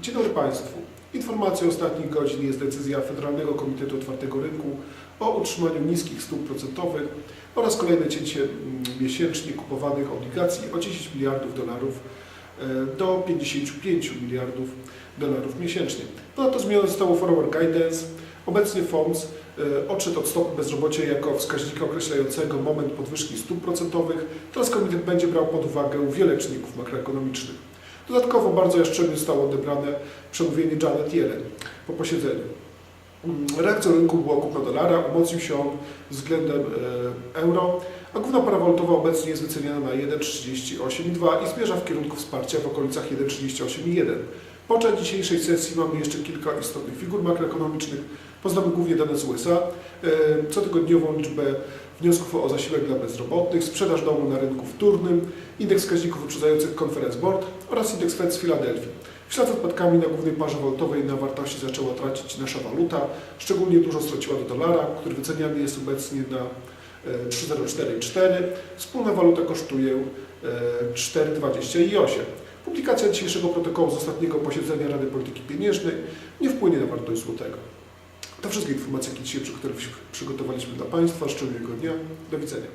Dzień dobry Państwu. Informacją ostatnich godzin jest decyzja Federalnego Komitetu Otwartego Rynku o utrzymaniu niskich stóp procentowych oraz kolejne cięcie mm, miesięcznie kupowanych obligacji o 10 miliardów dolarów e, do 55 miliardów dolarów miesięcznie. Ponadto zmienione zostało Forward Guidance. Obecnie FOMS e, odszedł od stopy bezrobocia jako wskaźnika określającego moment podwyżki stóp procentowych. Teraz komitet będzie brał pod uwagę wiele czynników makroekonomicznych. Dodatkowo bardzo jaszczurnie zostało odebrane przemówienie Janet Yellen po posiedzeniu. Mm, Reakcją rynku było kupno dolara, umocnił się on względem e, euro, a główna para obecnie jest wyceniana na 1,38,2 i zmierza w kierunku wsparcia w okolicach 1,38,1. Podczas dzisiejszej sesji mamy jeszcze kilka istotnych figur makroekonomicznych. Poznamy głównie dane z USA, e, cotygodniową liczbę wniosków o zasiłek dla bezrobotnych, sprzedaż domu na rynku wtórnym, indeks wskaźników wyprzedzających Conference Board oraz indeks Fed z Filadelfii. W ślad za spadkami na głównej parze walutowej na wartości zaczęła tracić nasza waluta. Szczególnie dużo straciła do dolara, który wyceniany jest obecnie na e, 3,044. Wspólna waluta kosztuje e, 4,28. Publikacja dzisiejszego protokołu z ostatniego posiedzenia Rady Polityki Pieniężnej nie wpłynie na wartość złotego. To wszystkie informacje, jakie dzisiaj przygotowaliśmy dla Państwa. Szczególnego dnia. Do widzenia.